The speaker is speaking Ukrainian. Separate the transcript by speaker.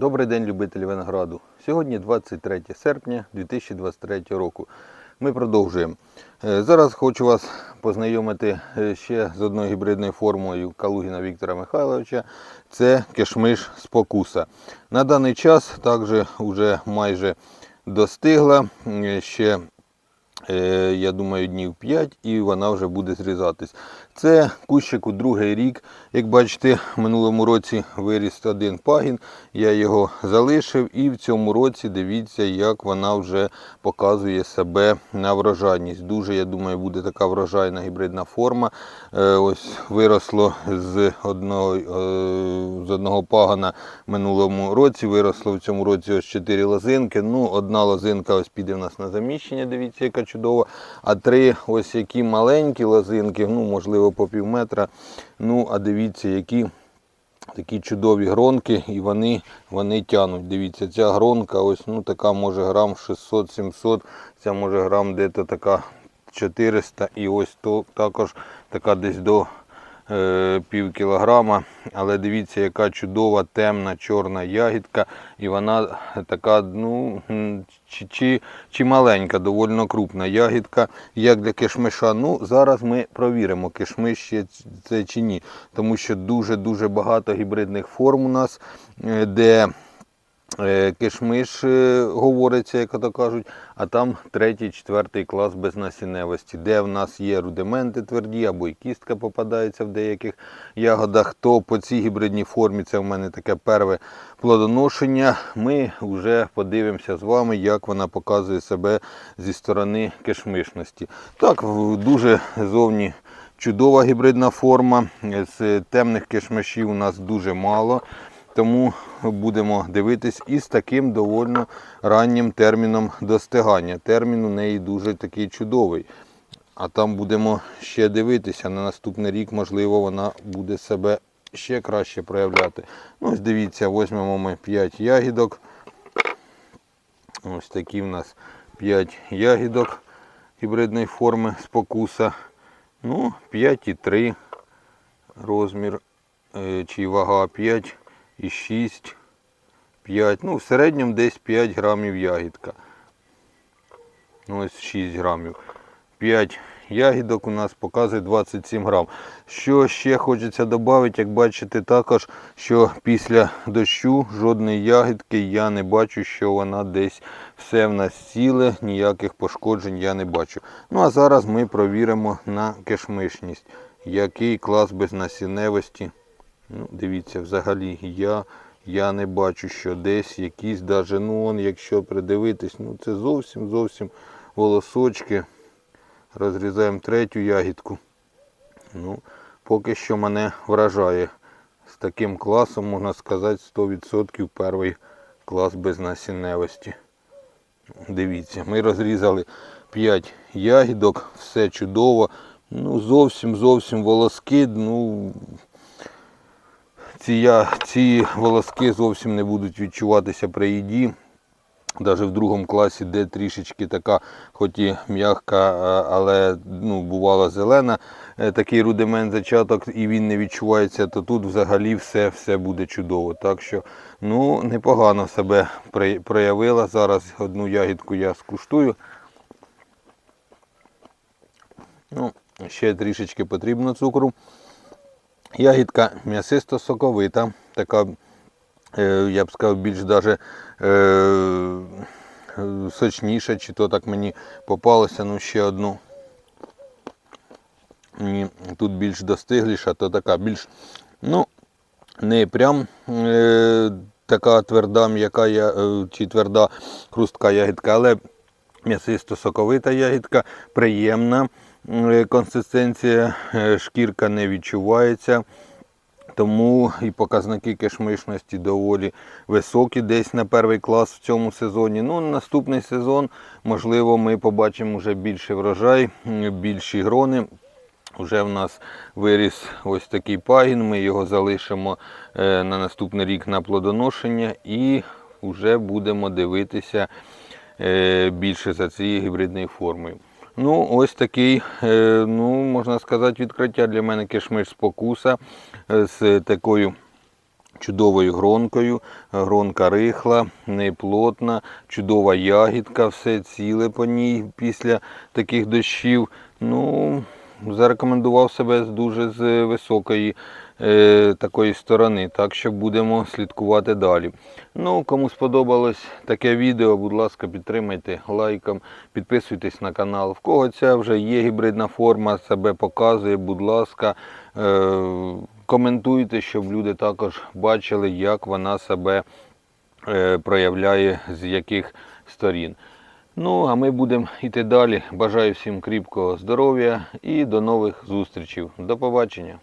Speaker 1: Добрий день, любителі винограду. Сьогодні 23 серпня 2023 року. Ми продовжуємо. Е, Зараз хочу вас познайомити е, ще з одною гібридною формою Калугіна Віктора Михайловича. Це кишмиш спокуса. На даний час також вже майже достигла. Е, Ще я думаю, днів 5 і вона вже буде зрізатись. Це кущику другий рік. Як бачите, в минулому році виріс один пагін, я його залишив і в цьому році дивіться, як вона вже показує себе на врожайність. Дуже, я думаю, буде така врожайна гібридна форма. Е, Ось виросло з одного, е, з одного пагана в минулому році, виросло в цьому році ось 4 лозинки. Ну, одна лозинка ось піде в нас на заміщення, дивіться, яка чудова. А три ось які маленькі лозинки, ну, можливо, по пів метра. Ну, а дивіться, які такі чудові гронки, і вони, вони тянуть. Дивіться, ця гронка, ось ну, така може грам 600-700, ця може грам десь така 400 і ось то також така десь до пів кілограма. Але дивіться, яка чудова темна чорна ягідка. І вона така, ну, чи, чи, чи маленька, доволі крупна ягідка. Як для кишмиша. Ну, зараз ми провіримо, кишмиш ще це чи ні. Тому що дуже-дуже багато гібридних форм у нас, е, де Е, Кишмиш е, говориться, як то кажуть, а там третій, четвертий клас безнасінневості, де в нас є рудименти тверді або і кістка попадається в деяких ягодах. То по цій гібридній формі це в мене таке перше плодоношення. Ми вже подивимося з вами, як вона показує себе зі сторони кишмишності. Так, дуже зовні чудова гібридна форма. З темних кишмишів у нас дуже мало. Тому будемо дивитись із таким доволі раннім терміном достигання. Термін у неї дуже такий чудовий. А там будемо ще дивитися. На наступний рік, можливо, вона буде себе ще краще проявляти. Ну, ось дивіться, візьмемо ми 5 ягідок. Ось такі в нас 5 ягідок гібридної форми спокуса. Ну, 5,3 розмір е, чи вага 5 і 6, 5, ну в середньому десь 5 грамів ягідка. Ну, ось 6 грамів. 5 ягідок у нас показує 27 грам. Що ще хочеться додати, як бачите, також, що після дощу жодної ягідки я не бачу, що вона десь все в нас ціле, ніяких пошкоджень я не бачу. Ну а зараз ми провіримо на кишмишність, який клас безнасінневості. Ну, дивіться, взагалі я, я не бачу, що десь якісь, даже, ну, он, якщо придивитись, ну це зовсім зовсім волосочки. Розрізаємо третю ягідку. Ну, поки що мене вражає. З таким класом, можна сказати, 100% перший клас безнасінневості. Дивіться, ми розрізали 5 ягідок, все чудово. Ну, зовсім зовсім волоски, ну ці, ці волоски зовсім не будуть відчуватися при їді. Навіть в другому класі, де трішечки така, хоч і м'яка, але ну, бувала зелена, е, такий рудимент зачаток, і він не відчувається, то тут взагалі все, все буде чудово. Так що ну, непогано себе проявила. Зараз одну ягідку я скуштую. Ну, ще трішечки потрібно цукру. Ягідка м'ясисто-соковита, така, е, я б сказав, більш даже е, сочніша, чи то так мені попалося, ну ще одну. Ні, тут більш достигліша, то така більш, ну, не прям е, така тверда, м'яка е, чи тверда хрустка ягідка, але м'ясисто-соковита ягідка, приємна консистенція, е, шкірка не відчувається. Тому і показники кишмишності доволі високі, десь на перший клас в цьому сезоні. Ну, наступний сезон, можливо, ми побачимо вже більший врожай, більші грони. Вже в нас виріс ось такий пагін, ми його залишимо е, на наступний рік на плодоношення і вже будемо дивитися е, більше за цією гібридною формою. Ну, ось такий, е, ну, можна сказати, відкриття для мене кишмиш спокуса е, з такою чудовою гронкою. Гронка рихла, неплотна, чудова ягідка, все ціле по ній після таких дощів. Ну, зарекомендував себе дуже з високої е, такої сторони, так що будемо слідкувати далі. Ну, кому сподобалось таке відео, будь ласка, підтримайте лайком, підписуйтесь на канал. В кого ця вже є гібридна форма, себе показує, будь ласка, е, коментуйте, щоб люди також бачили, як вона себе е, проявляє, з яких сторін. Ну, а ми будемо йти далі. Бажаю всім кріпкого здоров'я і до нових зустрічей. До побачення.